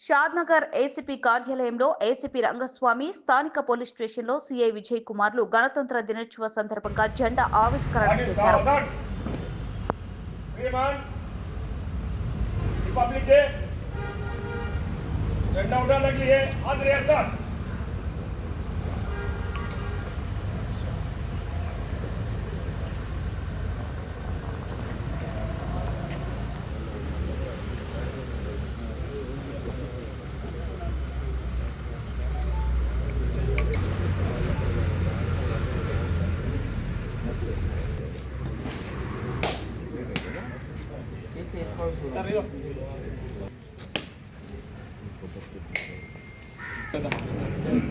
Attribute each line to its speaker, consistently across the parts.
Speaker 1: Shadnagar ACP కార్యాలయంలో ACP Rangaswamy స్థానిక police స్టేషన్లో సీఐ విజయ్ కుమార్లు గణతంత్ర దినోత్సవ సందర్భంగా జెండా ఆవిష్కరణ చేశారు.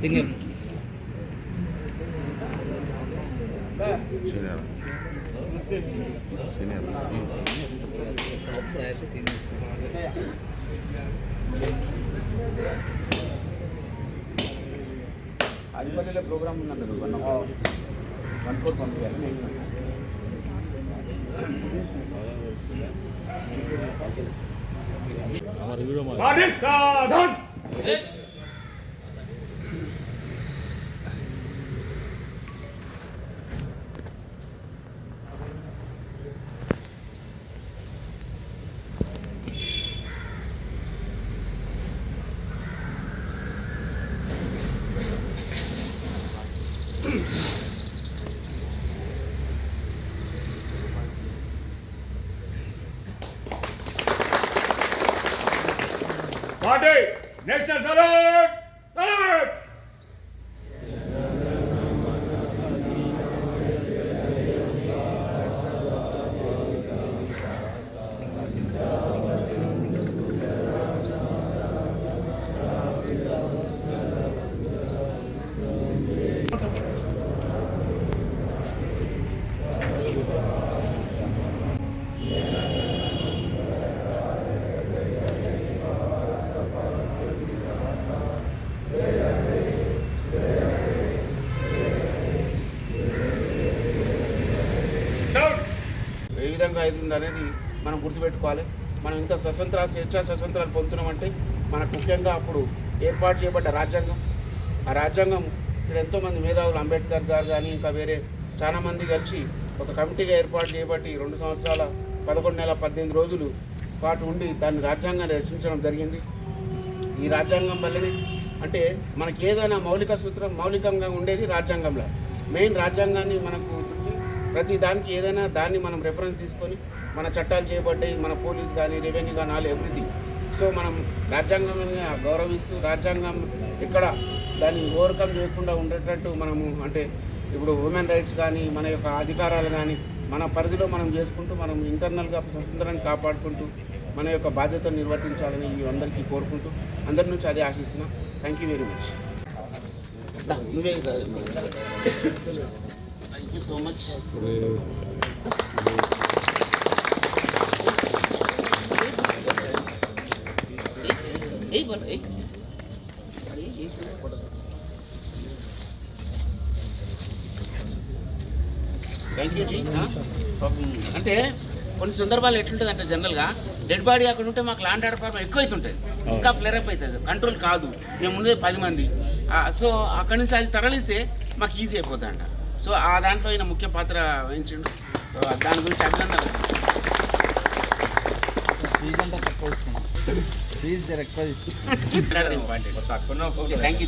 Speaker 2: సింగం
Speaker 3: Senior. Senior.
Speaker 2: అప్పుడు అయితే సింగం
Speaker 3: ఆదిపల్లిలో ప్రోగ్రామ్ ఉందండి వన్ వన్ ఫోర్ పంపించాలి నేను
Speaker 4: That is Savan. Party. National salute. Salute.
Speaker 3: ఏ అనేది మనం గుర్తుపెట్టుకోవాలి. మనం ఇంత స్వతంత్ర స్వేచ్ఛా స్వతంత్రాలు పొందుతున్నామంటే మనకు ముఖ్యంగా అప్పుడు ఏర్పాటు చేయబడ్డ రాజ్యాంగం. ఆ రాజ్యాంగం ఇక్కడ ఎంతోమంది మేధావులు అంబేద్కర్ గారు కానీ ఇంకా వేరే చాలామంది కలిసి ఒక కమిటీగా ఏర్పాటు చేయబట్టి రెండు సంవత్సరాల పదకొండు నెల పద్దెనిమిది రోజులు పాటు ఉండి దాన్ని రాజ్యాంగాన్ని రచించడం జరిగింది. ఈ రాజ్యాంగం వల్లనే అంటే మనకి ఏదైనా మౌలిక సూత్రం మౌలికంగా ఉండేది రాజ్యాంగంలో. మెయిన్ రాజ్యాంగాన్ని మనకు ప్రతి దానికి ఏదైనా దాన్ని మనం రెఫరెన్స్ తీసుకొని మన చట్టాలు చేయబడ్డాయి మన పోలీస్ కానీ రెవెన్యూ కానీ ఆల్ ఎవ్రీథింగ్ సో మనం రాజ్యాంగాన్ని గౌరవిస్తూ రాజ్యాంగం ఇక్కడ దాన్ని ఓవర్కమ్ చేయకుండా ఉండేటట్టు మనము అంటే ఇప్పుడు ఉమెన్ రైట్స్ కానీ మన యొక్క అధికారాలు కానీ మన పరిధిలో మనం చేసుకుంటూ మనం ఇంటర్నల్గా స్వతంత్రాన్ని కాపాడుకుంటూ మన యొక్క బాధ్యతను నిర్వర్తించాలని ఇవి అందరికీ కోరుకుంటూ అందరి నుంచి అదే ఆశిస్తున్నాం. థ్యాంక్ యూ వెరీ మచ్ నువ్వే thank you so much thank you ji అంటే కొన్ని సందర్భాలు ఎట్లుంటుంది అంటే జనరల్గా డెడ్ బాడీ అక్కడ ఉంటే మాకు లాండ్ ఆర్డర్ ప్రాబ్లం ఎక్కువ అవుతుంటుంది ఇంకా ఫ్లేర్ అప్ అవుతుంది. కంట్రోల్ కాదు. మేము ముందే పది మంది. సో అక్కడి నుంచి అది తరలిస్తే మాకు ఈజీ అయిపోతుంది అంట సో ఆ దాంట్లో ఆయన ముఖ్య పాత్ర వహించిండు. దాని గురించి అభినందనలు.
Speaker 2: ఫీజు అంతా తక్కువ ఫీజు జర ఎక్కువ
Speaker 3: okay thank you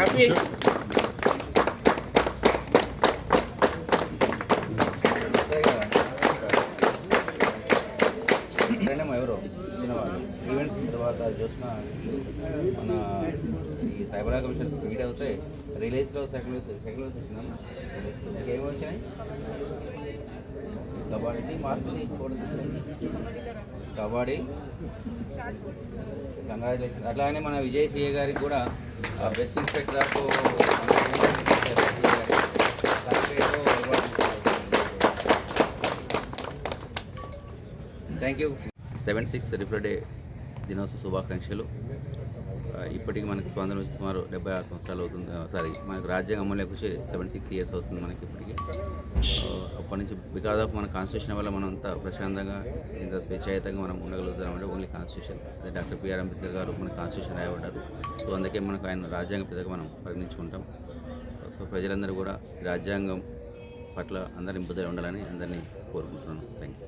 Speaker 3: Rafi
Speaker 2: friend ఎవరో? చిన్నవాళ్ళు ఈవెంట్ తర్వాత చూసిన మన ఈ సైబర్ కమిషన్ మీట్ అవుతాయి రిలీజ్లో సెకండ్ సెకండ్ వచ్చిందా? ఇంకేమి వచ్చినాయి? కబడ్డీ మాస్ది కబడ్డీ. కంగ్రాచులేషన్ అట్లానే మన విజయ్ సిఏ గారికి కూడా best inspector of thank you seven six republic దినోత్సవ శుభాకాంక్షలు. ఇప్పటికి మనకి స్వాతంత్రం వచ్చి సుమారు డెబ్బై ఆరు సంవత్సరాలు అవుతుంది. సారీ మనకి రాజ్యాంగం అమలులోకి వచ్చి సెవెన్ సిక్స్ ఇయర్స్ అవుతుంది మనకి ఇప్పటికి. అప్పటి నుంచి బికాస్ ఆఫ్ మన కాన్స్టిట్యూషన్ వల్ల మనం అంత ప్రశాంతంగా ఇంత స్వేచ్ఛాయుతంగా మనం ఉండగలుగుతున్నాం అంటే ఓన్లీ కాన్స్టిట్యూషన్ అదే డాక్టర్ బిఆర్ అంబేద్కర్ గారు మన కాన్స్టిట్యూషన్ రాయబడ్డారు. సో అందుకే మనకు ఆయన రాజ్యాంగ పెద్దగా మనం పరిగణించుకుంటాం. సో ప్రజలందరూ కూడా రాజ్యాంగం పట్ల అందరి ఇంపుదల ఉండాలని అందరినీ కోరుకుంటున్నాను. Thank you